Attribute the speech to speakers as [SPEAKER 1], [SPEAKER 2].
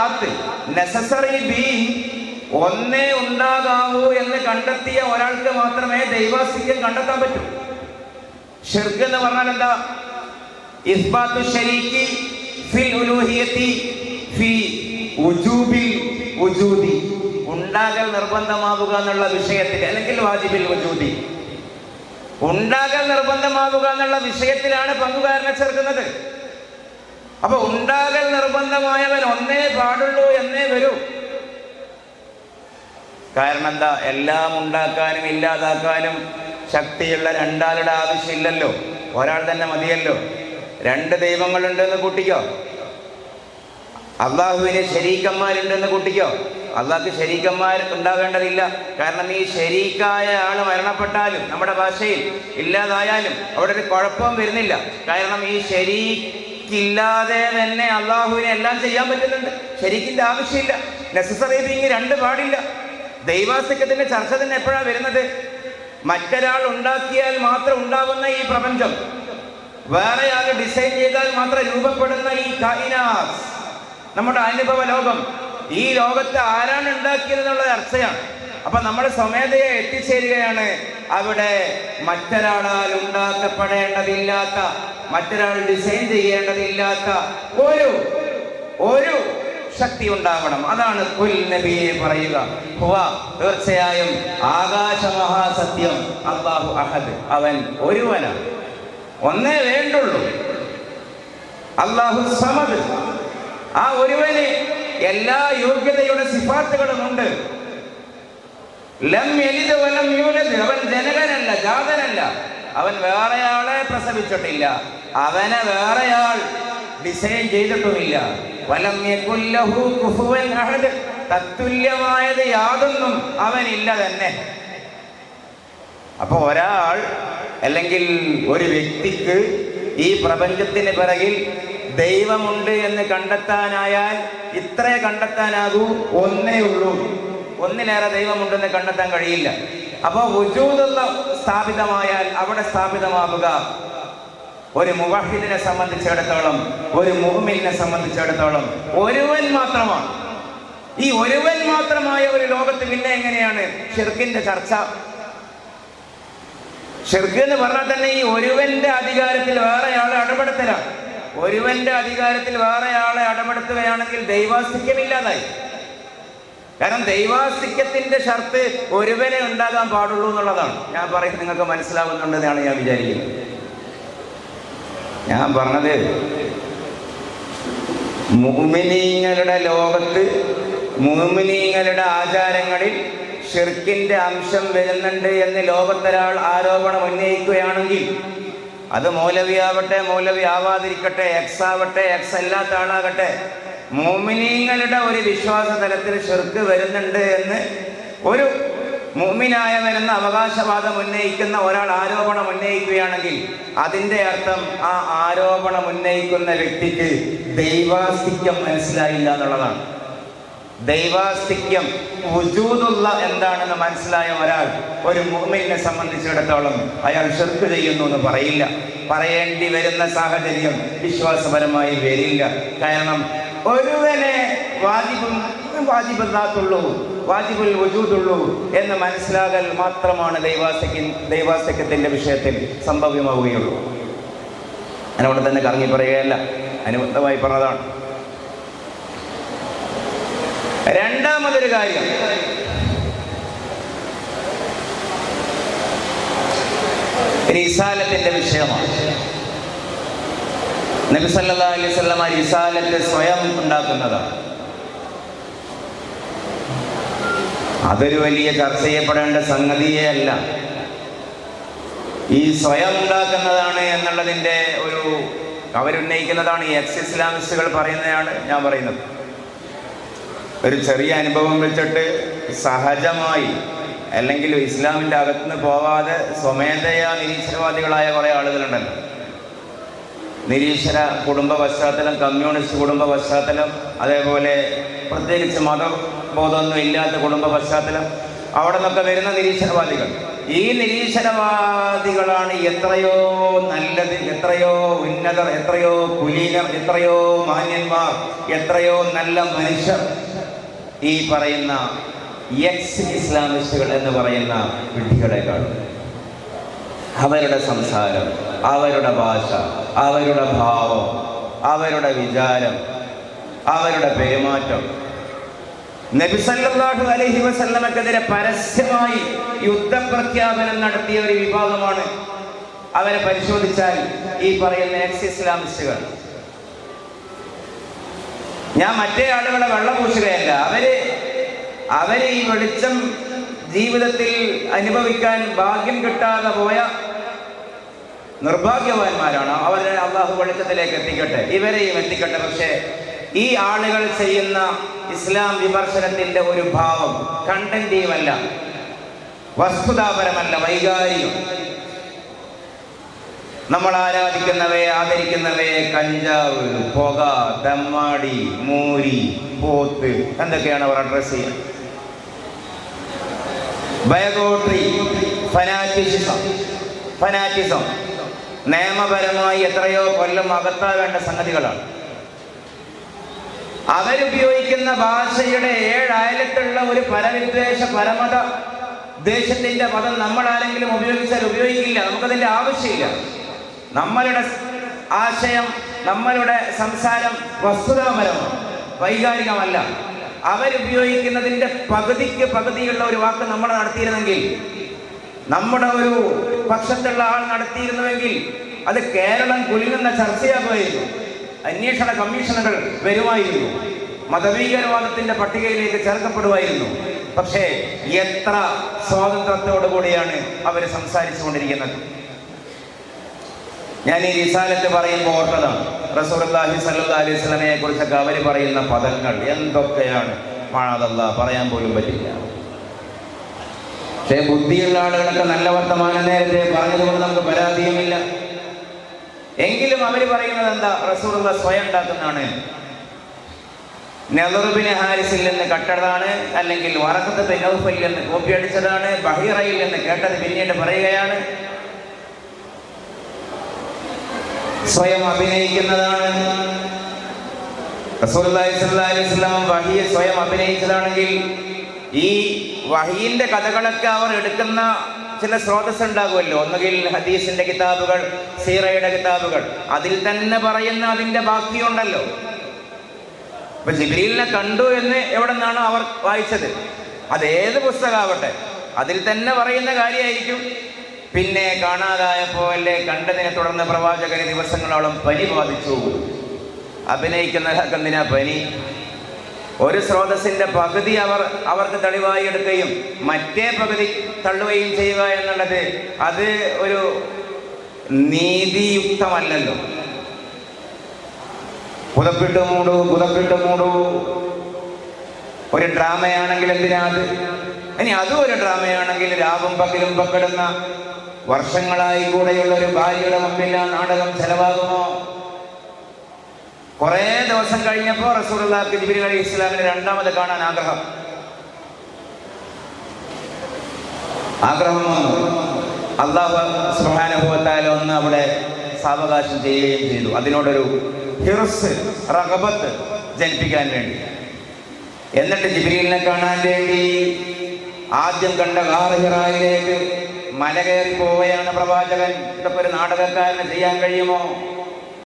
[SPEAKER 1] ദാത്ത് necessary being ഒന്നേ ഉണ്ടാകാവൂ എന്ന് കണ്ടെത്തിയ ഒരാൾക്ക് മാത്രമേ ദൈവാസ്തിക്യം കണ്ടെത്താൻ പറ്റൂ. ഷിർക്ക് എന്ന് പറഞ്ഞാൽ എന്താ? ഇസ്ബാത്തു ശരീക്കി ഫിൽ ഉലൂഹിയത്തി ഫി ഉജൂബിൽ ഉജൂദി ഉണ്ടാകൽ നിർബന്ധമാവുക എന്നുള്ള വിഷയത്തിൽ അല്ലെങ്കിൽ വാജിബിൽ ഉജൂദി ഉണ്ടാകൽ നിർബന്ധമാവുക എന്നുള്ള വിഷയത്തിലാണ് പങ്കുകാരനെ ചേർക്കുന്നത് അപ്പൊ ഉണ്ടാകൽ നിർബന്ധമായവൻ ഒന്നേ പാടുള്ളൂ എന്നേ വരൂ. കാരണം എന്താ എല്ലാം ഉണ്ടാക്കാനും ഇല്ലാതാക്കാനും ശക്തിയുള്ള രണ്ടാളുടെ ആവശ്യമില്ലല്ലോ. ഒരാൾ തന്നെ മതിയല്ലോ. രണ്ട് ദൈവങ്ങളുണ്ടെന്ന് കൂട്ടിക്കോ. അള്ളാഹുവിന് ശരീക്കന്മാരുണ്ടെന്ന് കൂട്ടിക്കോ. അള്ളാഹ്ക്ക് ശരീക്കന്മാർ ഉണ്ടാകേണ്ടതില്ല. കാരണം ഈ ശരീക്കായ ആൾ മരണപ്പെട്ടാലും നമ്മുടെ ഭാഷയിൽ ഇല്ലാതായാലും അവിടെ ഒരു കുഴപ്പം വരുന്നില്ല. കാരണം ഈ ശരീക്കില്ലാതെ തന്നെ അള്ളാഹുവിനെ എല്ലാം ചെയ്യാൻ പറ്റുന്നുണ്ട്. ശരീക്കിന്റെ ആവശ്യമില്ല. നെസസറി ബീങ് രണ്ട് പാടില്ല. ദൈവാസ്തിക്യത്തിന്റെ ചർച്ച തന്നെ എപ്പോഴാണ് വരുന്നത്? മറ്റൊരാൾ ഉണ്ടാക്കിയാൽ മാത്രം ഉണ്ടാകുന്ന ഈ പ്രപഞ്ചം. വേറെ ആൾ ഡിസൈൻ ചെയ്താൽ മാത്രം രൂപപ്പെടുന്ന ഈ കൈനാസ് നമ്മുടെ അനുഭവ ലോകം. ഈ ലോകത്തെ ആരാണ് ഉണ്ടാക്കിയത് എന്നുള്ള ചർച്ചയാണ്. അപ്പൊ നമ്മുടെ സ്വമേധയെ എത്തിച്ചേരുകയാണ് അവിടെ മറ്റൊരാളാൽ ഉണ്ടാക്കപ്പെടേണ്ടതില്ലാത്ത മറ്റൊരാൾ ഡിസൈൻ ചെയ്യേണ്ടതില്ലാത്ത ഒരു ഒരു ശക്തി ഉണ്ടാവണം. അതാണ് കുൽ നബിയെ പറയുക. ഹുവ ആകാശ മഹാസത്യം അള്ളാഹു അഹദ്. അവൻ ഒരുവനാണ്. ഒന്നേ വേണ്ടുള്ളൂ. അള്ളാഹു സമദ്. ആ ഒരുവന് എല്ലാ യോഗ്യതയുടെ സിഫാത്തുകളും ഉണ്ട്. അവൻ ജനകനല്ല ജാതനല്ല. അവൻ വേറെയാളെ പ്രസവിച്ചിട്ടില്ല. അവനെ വേറെയാൾ ഡിസൈൻ ചെയ്തിട്ടുമില്ല. വലം അഹദ്. തത്തുല്യമായത് യാതൊന്നും അവനില്ല തന്നെ. അപ്പൊ ഒരാൾ അല്ലെങ്കിൽ ഒരു വ്യക്തിക്ക് ഈ പ്രപഞ്ചത്തിന് പിറകിൽ ദൈവമുണ്ട് എന്ന് കണ്ടെത്താനായാൽ ഇത്രേ കണ്ടെത്താനാകൂ. ഒന്നേ ഉള്ളൂ. ഒന്നിലേറെ ദൈവമുണ്ടെന്ന് കണ്ടെത്താൻ കഴിയില്ല. അപ്പോൾ വുജൂദുള്ള സ്ഥാപിതമായാൽ അവിടെ സ്ഥാപിതമാവുക ഒരു മുവാഹിദിനെ സംബന്ധിച്ചിടത്തോളം ഒരു മുഹമ്മിനെ സംബന്ധിച്ചിടത്തോളം ഒരുവൻ മാത്രമാണ്. ഈ ഒരുവൻ മാത്രമായ ഒരു ലോകത്ത് പിന്നെ എങ്ങനെയാണ്? ഷിർക്കിന്റെ ചർച്ച. ഷിർക്ക് എന്ന് പറഞ്ഞാൽ തന്നെ ഈ ഒരുവന്റെ അധികാരത്തിൽ വേറെയാളെ ആളെ അടപെടുത്തലാണ്. ഒരുവന്റെ അധികാരത്തിൽ വേറെയാളെ ഇടപെടുത്തുകയാണെങ്കിൽ ദൈവാസ്തിക്യമില്ലാതായി. കാരണം ദൈവാസ്തിക്യത്തിന്റെ ഷർത്ത് ഒരുവനെ ഉണ്ടാകാൻ പാടുള്ളൂ എന്നുള്ളതാണ്. ഞാൻ പറയുന്നത് നിങ്ങൾക്ക് മനസ്സിലാവുന്നുണ്ടെന്നാണ് ഞാൻ വിചാരിക്കുന്നത്. ഞാൻ പറഞ്ഞത് മുമിനീങ്ങളുടെ ലോകത്ത് മുമിനീങ്ങളുടെ ആചാരങ്ങളിൽ ഷിർക്കിന്റെ അംശം വരുന്നുണ്ട് എന്ന് ലോകത്തൊരാൾ ആരോപണം ഉന്നയിക്കുകയാണെങ്കിൽ അത് മൗലവി ആവട്ടെ മൗലവി ആവാതിരിക്കട്ടെ എക്സ് ആവട്ടെ എക്സ് അല്ലാത്ത ആളാകട്ടെ മോമിനീങ്ങളുടെ ഒരു വിശ്വാസ തലത്തിൽ ഷിർക്ക് വരുന്നുണ്ട് എന്ന് ഒരു മുഅ്മിനായവനെന്ന അവകാശവാദം ഉന്നയിക്കുന്ന ഒരാൾ ആരോപണം ഉന്നയിക്കുകയാണെങ്കിൽ അതിന്റെ അർത്ഥം ആ ആരോപണം ഉന്നയിക്കുന്ന വ്യക്തിക്ക് ദൈവാസ്തിക്യം മനസ്സിലായില്ല എന്നുള്ളതാണ്. ദൈവാസ്തിക്യം വുജൂദുള്ള എന്താണെന്ന് മനസ്സിലായ ഒരാൾ ഒരു മൂമിനെ സംബന്ധിച്ചിടത്തോളം അയാൾ ഷെർക്ക് ചെയ്യുന്നു എന്ന് പറയില്ല. പറയേണ്ടി വരുന്ന സാഹചര്യം വിശ്വാസപരമായി വരില്ല. കാരണം ഒരുവനെ വാജിബും വാജിബല്ലാത്തുള്ളൂ വാജിബുൽ വജൂദുള്ളൂ എന്ന് മനസ്സിലാകൽ മാത്രമാണ് ദൈവാസ്യ ദൈവാസ്യത്തിന്റെ വിഷയത്തിൽ സംഭവ്യമാവുകയുള്ളൂ. അതിനോട് തന്നെ കറങ്ങി പറയുകയല്ല അനുബന്ധമായി പറഞ്ഞതാണ്. രണ്ടാമതൊരു കാര്യം. റിസാലത്തിന്റെ വിഷയമാണ്. സ്വയം ഉണ്ടാക്കുന്നതാണ്. അതൊരു വലിയ ചർച്ച ചെയ്യപ്പെടേണ്ട സംഗതിയേ അല്ല. ഈ സ്വയം ഉണ്ടാക്കുന്നതാണ് എന്നുള്ളതിന്റെ ഒരു അവരുന്നയിക്കുന്നതാണ് ഈ എക്സ് ഇസ്ലാമിസ്റ്റുകൾ പറയുന്നതാണ് ഞാൻ പറയുന്നത്. ഒരു ചെറിയ അനുഭവം വെച്ചിട്ട് സഹജമായി അല്ലെങ്കിൽ ഇസ്ലാമിന്റെ അകത്തുനിന്ന് പോവാതെ സ്വമേധയാ നിരീശ്വരവാദികളായ കുറേ ആളുകളുണ്ടല്ലോ. നിരീശ്വര കുടുംബ പശ്ചാത്തലം കമ്മ്യൂണിസ്റ്റ് കുടുംബ പശ്ചാത്തലം അതേപോലെ പ്രത്യേകിച്ച് മതബോധമൊന്നും ഇല്ലാത്ത കുടുംബ പശ്ചാത്തലം. അവിടെ നിന്നൊക്കെ വരുന്ന നിരീശ്വരവാദികൾ ഈ നിരീശ്വരവാദികളാണ് എത്രയോ നല്ലത് എത്രയോ ഉന്നതർ എത്രയോ കുലീനർ എത്രയോ മാന്യന്മാർ എത്രയോ നല്ല മനുഷ്യർ. ഈ പറയുന്ന എക്സ് ഇസ്ലാമിസ്റ്റുകൾ എന്ന് പറയുന്ന വിഡ്ഢികളെക്കാൾ അവരുടെ സംസാരം അവരുടെ ഭാഷ അവരുടെ ഭാവം അവരുടെ വിചാരം അവരുടെ പെരുമാറ്റം. നബിസല്ലാഹു അലഹി വസല്ലമക്കെതിരെ പരസ്യമായി യുദ്ധപ്രഖ്യാപനം നടത്തിയ ഒരു വിഭാഗമാണ്. അവരെ പരിശോധിച്ചാൽ ഈ പറയുന്ന എക്സ് ഇസ്ലാമിസ്റ്റുകൾ ഞാൻ മറ്റേ ആളുകളെ വെള്ളം പൂശുകയല്ല അവർ അവർ ഈ വെളിച്ചം ജീവിതത്തിൽ അനുഭവിക്കാൻ ഭാഗ്യം കിട്ടാതെ പോയ നിർഭാഗ്യവാന്മാരാണ്. അവരെ അള്ളാഹു വെളിച്ചത്തിലേക്ക് എത്തിക്കട്ടെ. ഇവരെയും എത്തിക്കട്ടെ. പക്ഷേ ഈ ആളുകൾ ചെയ്യുന്ന ഇസ്ലാം വിമർശനത്തിന്റെ ഒരു ഭാവം കണ്ടന്റീവല്ല വസ്തുതാപരമല്ല വൈകാരികം. നമ്മൾ ആരാധിക്കുന്നവയെ ആദരിക്കുന്നവയെ കഞ്ചാവ് പുക തമ്മാടി മൂരി പോത്ത് എന്തൊക്കെയാണ് അവർ അഡ്രസ് ചെയ്യുന്നത്? ബയഗോട്രി ഫനാറ്റിസം ഫനാറ്റിസം നിയമപരമായി എത്രയോ കൊല്ലം അകത്താകേണ്ട സംഗതികളാണ്. അവരുപയോഗിക്കുന്ന ഭാഷയുടെ ഏഴായിരത്തുള്ള ഒരു പരവിദ്വേഷ പരമത ദേശത്തിന്റെ പദം നമ്മൾ ആരെങ്കിലും ഉപയോഗിച്ചാൽ ഉപയോഗിക്കില്ല. നമുക്കതിന്റെ ആവശ്യമില്ല. നമ്മളുടെ ആശയം നമ്മളുടെ സംസാരം വസ്തുതാപരമാണ് വൈകാരികമല്ല. അവരുപയോഗിക്കുന്നതിന്റെ പകുതിക്ക് പകുതിയുള്ള ഒരു വാക്ക് നമ്മൾ നടത്തിയിരുന്നെങ്കിൽ നമ്മുടെ ഒരു പക്ഷത്തുള്ള ആൾ നടത്തിയിരുന്നുവെങ്കിൽ അത് കേരളം കുലുങ്ങുന്ന ചർച്ചയാകുമായിരുന്നു. അന്വേഷണ കമ്മീഷനുകൾ വരുമായിരുന്നു. മതഭീകരവാദത്തിന്റെ പട്ടികയിലേക്ക് ചേർക്കപ്പെടുമായിരുന്നു. പക്ഷേ എത്ര സ്വാതന്ത്ര്യത്തോടുകൂടിയാണ് അവർ സംസാരിച്ചു കൊണ്ടിരിക്കുന്നത് ഞാൻ ഈ റിസാലത്ത് പറയുമ്പോൾ ഓർത്തതാണ്. റസൂർഹി സല്ലാ അലൈഹി സ്വലമയെ കുറിച്ചൊക്കെ അവർ പറയുന്ന പദങ്ങൾ എന്തൊക്കെയാണ്? മാണതല്ല പറയാൻ പോലും പറ്റില്ല. ബുദ്ധിയുള്ള ആളുകളൊക്കെ നല്ല വർത്തമാനം നേരത്തെ പറഞ്ഞതുകൊണ്ട് നമുക്ക് പരാതിയുമില്ല. എങ്കിലും അവർ പറയുന്നത് എന്താ? റസൂറുള്ള സ്വയം ഉണ്ടാക്കുന്നതാണ്. നെഹറുബിന് ഹാരിസിൽ നിന്ന് കട്ടതാണ് അല്ലെങ്കിൽ വറക്കത്ത് ബിനൌഫിൽ നിന്ന് കോപ്പി അടിച്ചതാണ് ബഹീറയിൽ നിന്ന് കേട്ടത് പിന്നീട് പറയുകയാണ്. സ്വയം അഭിനയിക്കുന്നതാണ്. വഹിയെ സ്വയം അഭിനയിച്ചതാണെങ്കിൽ ഈ വഹീന്റെ കഥകളൊക്കെ അവർ എടുക്കുന്ന ചില സ്രോതസ് ഉണ്ടാകുമല്ലോ ഒന്നുകിൽ ഹദീസിന്റെ കിതാബുകൾ സീറയുടെ കിതാബുകൾ. അതിൽ തന്നെ പറയുന്ന അതിന്റെ ബാക്കിയുണ്ടല്ലോ. ഇപ്പൊ ജിബ്രീലിനെ കണ്ടു എന്ന് എവിടെ നിന്നാണോ അവർ വായിച്ചത്? അത് ഏത് പുസ്തകമാവട്ടെ. അതിൽ തന്നെ പറയുന്ന കാര്യമായിരിക്കും. പിന്നെ കാണാതായപ്പോ അല്ലേ കണ്ടതിനെ തുടർന്ന് പ്രവാചകന് ദിവസങ്ങളോളം പനി ബാധിച്ചു. അഭിനയിക്കുന്ന എന്തിനാ പനി? ഒരു സ്രോതസ്സിന്റെ പകുതി അവർ അവർക്ക് തെളിവായി എടുക്കുകയും മറ്റേ പകുതി തള്ളുകയും ചെയ്യുക എന്നുള്ളത് അത് ഒരു നീതിയുക്തമല്ലല്ലോ. പുതപ്പിട്ട് മൂടു പുതപ്പിട്ട് മൂടു. ഒരു ഡ്രാമയാണെങ്കിൽ എന്തിനാ അത്? ഇനി അതും ഒരു ഡ്രാമയാണെങ്കിൽ രാവും പകലും പങ്കിടുന്ന വർഷങ്ങളായി കൂടെയുള്ള ഒരു ഭാര്യയുടെ മുമ്പിൽ നാടകം ചെലവാകുമോ? കുറെ ദിവസം കഴിഞ്ഞപ്പോ റസൂലുള്ളാഹിക്ക് ജിബിരി അലി ഇസ്ലാമിനെ രണ്ടാമത് കാണാൻ ആഗ്രഹം. ആഗ്രഹം വന്നു. അള്ളാഹു സുബ്ഹാനഹുവത്താല ഒന്ന് അവിടെ സാവകാശം ചെയ്യുകയും ചെയ്തു. അതിനോടൊരു ഹിർസ് റഹബത്ത് ജനിപ്പിക്കാൻ വേണ്ടി. എന്നിട്ട് ജിബ്രീലിനെ കാണാൻ വേണ്ടി ആദ്യം കണ്ട ഗാർഹിറായിലേക്ക് മല കയറി പോവുകയാണ് പ്രവാചകൻ. ഇതൊക്കെ ഒരു നാടകക്കാരന് ചെയ്യാൻ കഴിയുമോ?